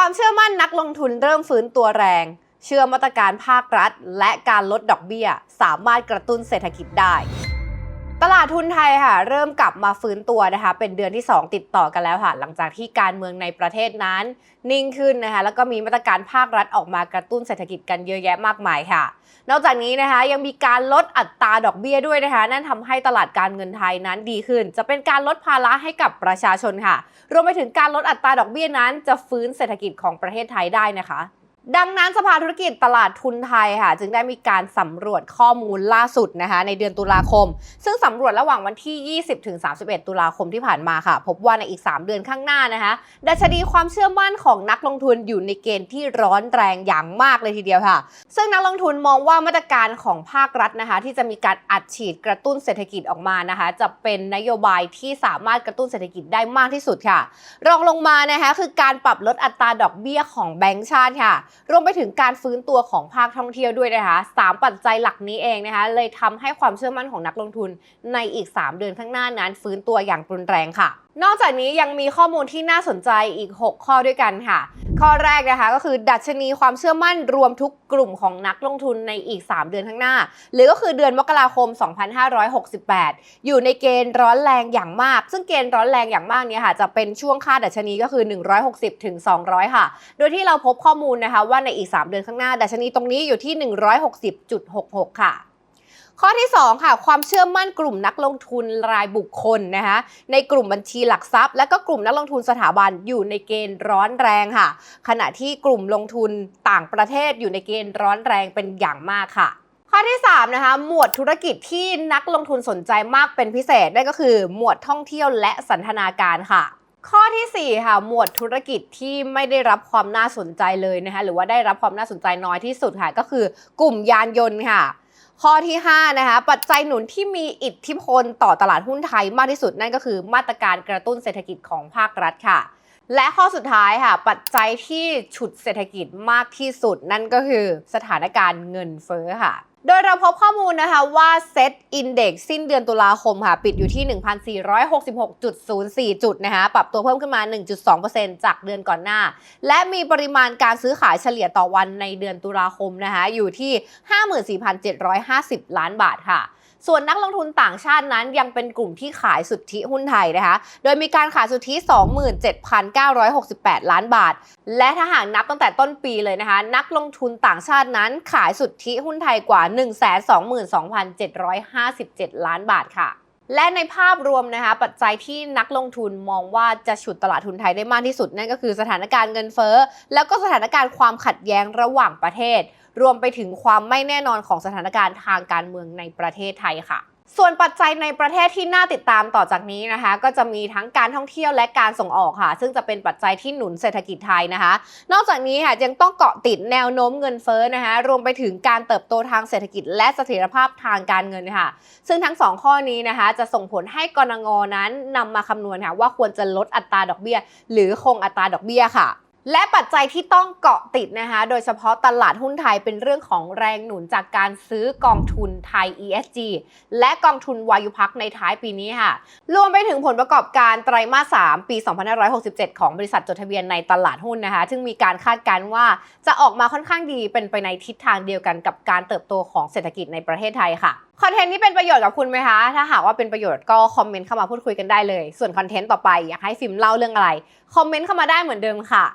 ความเชื่อมั่นนักลงทุนเริ่มฟื้นตัวแรง เชื่อมาตรการภาครัฐ และการลดดอกเบี้ย สามารถกระตุ้นเศรษฐกิจได้ ตลาดทุนไทยค่ะ เริ่มกลับมาฟื้นตัวนะคะ เป็นเดือนที่ 2 ติดต่อกันแล้วค่ะ หลังจากที่การเมืองในประเทศนั้น นิ่งขึ้นนะคะ แล้วก็มีมาตรการภาครัฐออกมากระตุ้นเศรษฐกิจกันเยอะแยะมากมายค่ะ นอกจากนี้นะคะยังมีการลดอัตราดอกเบี้ยด้วยนะคะ นั่นทำให้ตลาดการเงินไทยนั้นดีขึ้น จะเป็นการลดภาระให้กับประชาชนค่ะ รวมไปถึงการลดอัตราดอกเบี้ยนั้น จะฟื้นเศรษฐกิจของประเทศไทยได้นะคะ ดังนั้นสภาธุรกิจตลาดทุนไทยค่ะ จึงได้มีการสำรวจข้อมูลล่าสุดนะคะ ในเดือนตุลาคม ซึ่งสำรวจระหว่างวันที่ 20ถึง31 ตุลาคมที่ผ่านมาค่ะ พบว่าในอีก 3 เดือนข้างหน้านะคะดัชนีความเชื่อมั่นของนักลงทุนอยู่ในเกณฑ์ที่ร้อนแรงอย่างมากเลยทีเดียวค่ะ ซึ่งนักลงทุนมองว่ามาตรการของภาครัฐนะคะ ที่จะมีการอัดฉีดกระตุ้นเศรษฐกิจออกมานะคะ จะเป็นนโยบายที่สามารถกระตุ้นเศรษฐกิจได้มากที่สุดค่ะ รองลงมานะคะคือการปรับลดอัตราดอกเบี้ยของแบงก์ชาติค่ะรวมไปถึงการฟื้นตัวของภาคท่องเที่ยวด้วยนะคะสามปัจจัยหลักนี้เองนะคะ เลยทำให้ความเชื่อมั่นของนักลงทุนในอีก 3 เดือนข้างหน้านั้น ฟื้นตัวอย่างรุนแรงค่ะ นอกจากนี้ยังมีข้อมูลที่น่าสนใจอีก 6 ข้อด้วยกันค่ะ ข้อแรกนะคะก็คือดัชนีความเชื่อมั่นรวมทุกกลุ่มของนักลงทุนในอีก 3 เดือนข้างหน้า หรือก็คือเดือนมกราคม 2568 อยู่ในเกณฑ์ร้อนแรงอย่างมาก ซึ่งเกณฑ์ร้อนแรงอย่างมากเนี่ยค่ะจะเป็นช่วงค่าดัชนีก็คือ 160ถึง200 ค่ะ โดยที่เราพบข้อมูลนะคะว่าในอีก 3 เดือนข้างหน้า ดัชนีตรงนี้อยู่ที่ 160.66 ค่ะ ข้อที่ 2 ค่ะ ความเชื่อมั่นกลุ่มนักลงทุนรายบุคคลนะคะในกลุ่มบัญชีหลักทรัพย์ และก็กลุ่มนักลงทุนสถาบันอยู่ในเกณฑ์ร้อนแรงค่ะ ขณะที่กลุ่มลงทุนต่างประเทศอยู่ในเกณฑ์ร้อนแรงเป็นอย่างมากค่ะข้อที่ 3 นะคะ หมวดธุรกิจที่นักลงทุนสนใจมากเป็นพิเศษนั่นก็คือ หมวดท่องเที่ยวและสันทนาการค่ะ ข้อทีสี่4 ค่ะ หมวดธุรกิจที่ไม่ได้รับความน่าสนใจเลยนะคะ หรือว่าได้รับความน่าสนใจน้อยที่สุดค่ะ ก็คือกลุ่มยานยนต์ค่ะ ข้อที่ 5 นะคะ ปัจจัยหนุนที่มีอิทธิพลต่อตลาดหุ้นไทยมากที่สุดนั่นก็คือมาตรการกระตุ้นเศรษฐกิจของภาครัฐค่ะ และข้อสุดท้ายค่ะ ปัจจัยที่ฉุดเศรษฐกิจมากที่สุดนั่นก็คือสถานการณ์เงินเฟ้อค่ะ โดยเราพบข้อมูลนะคะว่าเซตอินเด็กสิ้นเดือนตุลาคมค่ะ ปิดอยู่ที่ 1,466.04 จุดนะคะปรับตัวเพิ่มขึ้นมา 1.2%จากเดือนก่อนหน้า และมีปริมาณการซื้อขายเฉลี่ยต่อวันในเดือนตุลาคมนะคะอยู่ที่ 54,750 ล้านบาทค่ะ ส่วนนักลงทุนต่างชาตินั้นยังเป็นกลุ่มที่ขายสุทธิหุ้นไทยนะคะ โดยมีการขายสุทธิ 27,968 ล้านบาท และถ้าหากนับตั้งแต่ต้นปีเลยนะคะ นักลงทุนต่างชาตินั้นขายสุทธิหุ้นไทยกว่า 122,757 ล้านบาทค่ะและในภาพรวมนะคะปัจจัยที่นักลงทุนมองว่าจะฉุดตลาดทุนไทยได้มากที่สุดนั่นก็คือสถานการณ์เงินเฟ้อ แล้วก็สถานการณ์ความขัดแย้งระหว่างประเทศ รวมไปถึงความไม่แน่นอนของสถานการณ์ทางการเมืองในประเทศไทยค่ะส่วนปัจจัยในประเทศที่น่าติดตามต่อจากนี้นะคะ ก็จะมีทั้งการท่องเที่ยวและการส่งออกค่ะ ซึ่งจะเป็นปัจจัยที่หนุนเศรษฐกิจไทยนะคะ นอกจากนี้ค่ะยังต้องเกาะติดแนวโน้มเงินเฟ้อนะคะ รวมไปถึงการเติบโตทางเศรษฐกิจและเสถียรภาพทางการเงินค่ะ ซึ่งทั้งสองข้อนี้นะคะ จะส่งผลให้กรงงนั้นนำมาคำนวณค่ะว่าควรจะลดอัตราดอกเบี้ย หรือคงอัตราดอกเบี้ยค่ะ และปัจจัยที่ต้องเกาะติดนะคะ โดยเฉพาะตลาดหุ้นไทยเป็นเรื่องของแรงหนุนจากการซื้อกองทุนไทย ESG และกองทุนวายุพักในท้ายปีนี้ค่ะ รวมไปถึงผลประกอบการไตรมาส 3 ปี 2567 ของบริษัทจดทะเบียนในตลาดหุ้นนะคะ ซึ่งมีการคาดการณ์ว่าจะออกมาค่อนข้างดีเป็นไปในทิศทางเดียวกันกับการเติบโตของเศรษฐกิจในประเทศไทยค่ะคอนเทนต์นี้เป็นประโยชน์กับคุณไหมคะ ถ้าหากว่าเป็นประโยชน์ก็คอมเมนต์เข้ามาพูดคุยกันได้เลย ส่วนคอนเทนต์ต่อไปอยากให้ฟิล์มเล่าเรื่องอะไร คอมเมนต์เข้ามาได้เหมือนเดิมค่ะ